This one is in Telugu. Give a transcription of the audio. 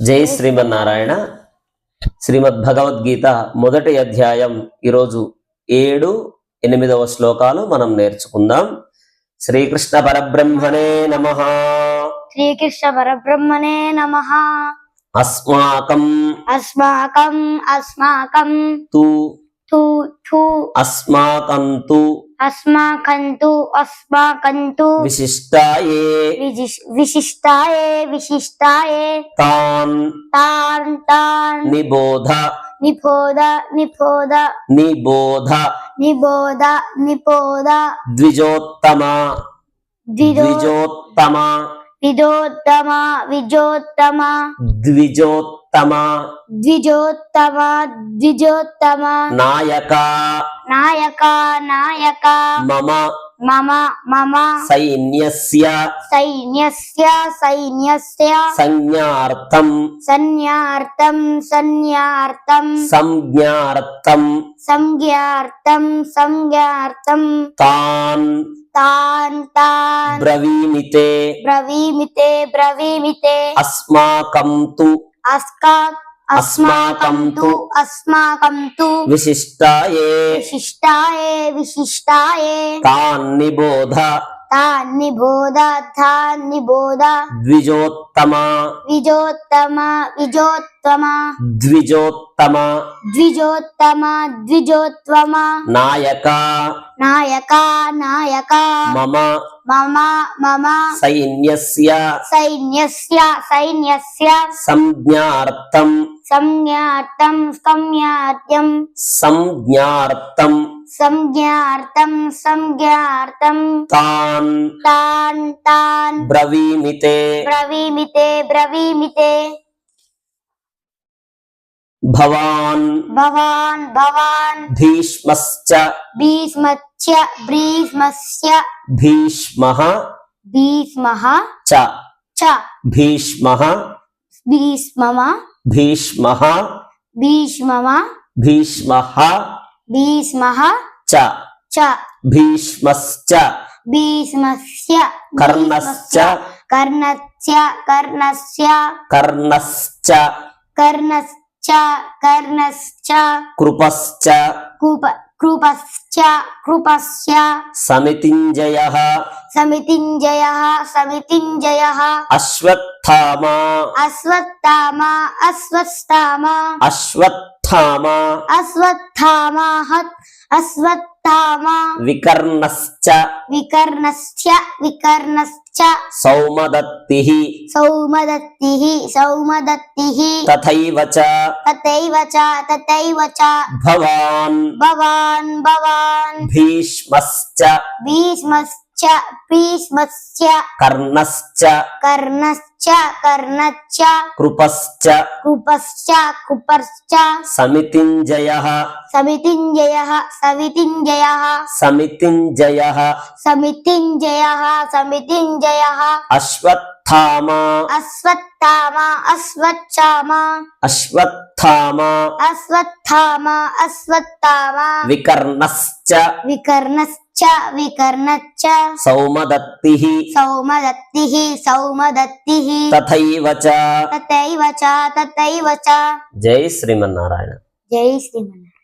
జై శ్రీమన్నారాయణ. శ్రీమద్ భగవద్గీత మొదటి అధ్యాయం ఈరోజు ఏడు ఎనిమిదవ శ్లోకాలు మనం నేర్చుకుందాం. శ్రీకృష్ణ పరబ్రహ్మణే నమ. శ్రీకృష్ణ పరబ్రహ్మణే నమ. అస్మాకం అస్మాకం అస్మాకం. తు तो, तो। थु थु अस्माकन्तु। विशिष्टाये। विशिष्टाये विशिष्टाये। निबोध। निबोध निबोध। निबोध। निबोध निबोध। द्विजोत्तमा। द्विजोत्तमा। विजोत्तमा द्विजोत्तमा ద్విజోత్తమ ద్విజోత్తమ ద్విజోత్తమ నాయక. నాయక నాయక. మమ. మమ మమ. సైన్యస్య. సైన్యస్య సైన్యస్య. సంజ్ఞార్థం. సన్యార్థం సన్యార్థం సంజ్ఞార్థం. సంజ్ఞార్థం సంజ్ఞార్థం. తాన్. తాన్ తాన్. బ్రవీమితే. బ్రవీమితే బ్రవీమితే. అస్మాకం తు. అస్కా అస్మాకం తు అస్మాకం తు. విశిష్టాయే. విశిష్టాయే విశిష్టాయే. తాన్ నిబోధ తాన్ నిబోధ తాన్ నిబోధ ద్విజోత్తమ. విజోత్తమ విజోత్తమ ద్విజోత్తమ. ద్విజోత్తమ ద్విజోత్తమ నాయక. నాయక నాయక. మమ మమ. మమ సైన్యస్య సైన్యస్య సైన్యస్య. సంజ్ఞార్థం. సంజ్ఞార్థం సంజ్ఞార్థం. సంజ్ఞార్థం. సంజ్ఞార్థం సంజ్ఞార్థం. తాన్. తాన్ తాన్. బ్రవీమితే. బ్రవీమితే బ్రవీమితే. భవాన్ భవాన్ భవాన్ భీష్మశ్చ భీష్మస్య భీష్మస్య భీష్మః భీష్మః చ చ భీష్మః భీష్మమ భీష్మః భీష్మమ భీష్మః భీష్మః చ చ భీష్మశ్చ భీష్మస్య కర్ణశ్చ కర్ణస్య కర్ణస్య కర్ణశ్చ కర్ణశ్చ కర్ణశ్చ కృపశ్చ కూప కృపశ్చ కృపస్య సమితింజయః సమితింజయ సమితింజయ అశ్వత్థామ అశ్వత్థామ అశ్వత్థామ అశ్వత్థామ అశ్వత్థామ హత్ అశ్వత్థామ వికర్ణశ్చ. వికర్ణశ్చ వికర్ణశ్చ. సౌమదత్తిః. సౌమదత్తిః సౌమదత్తిః. తథైవ చ. తథైవ చ తథైవ చ. భవాన్. భవాన్ భవాన్. భీష్మశ్చ. భీష్మశ్చ. భీష్మశ్చ కర్ణశ్చ కర్ణశ్చ కర్ణశ్చ కృపశ్చ కుపశ్చ కుపశ్చ సమితింజయః సమితింజయ సమితింజయ సమితింజయః సమితింజయ సమితింజయ అశ్వత్థామ అశ్వత్థామ అశ్వత్థామ అశ్వత్థామ అశ్వత్థామ అశ్వత్థామ వికర్ణశ్చ వికర్ణశ్చ వికర్ణశ్చ సౌమదత్తిః సౌమదత్తిః సౌమదత్తిః తథైవ చ తథైవ చ తథైవ చ జై శ్రీమన్నారాయణ జై శ్రీమన్నారాయణ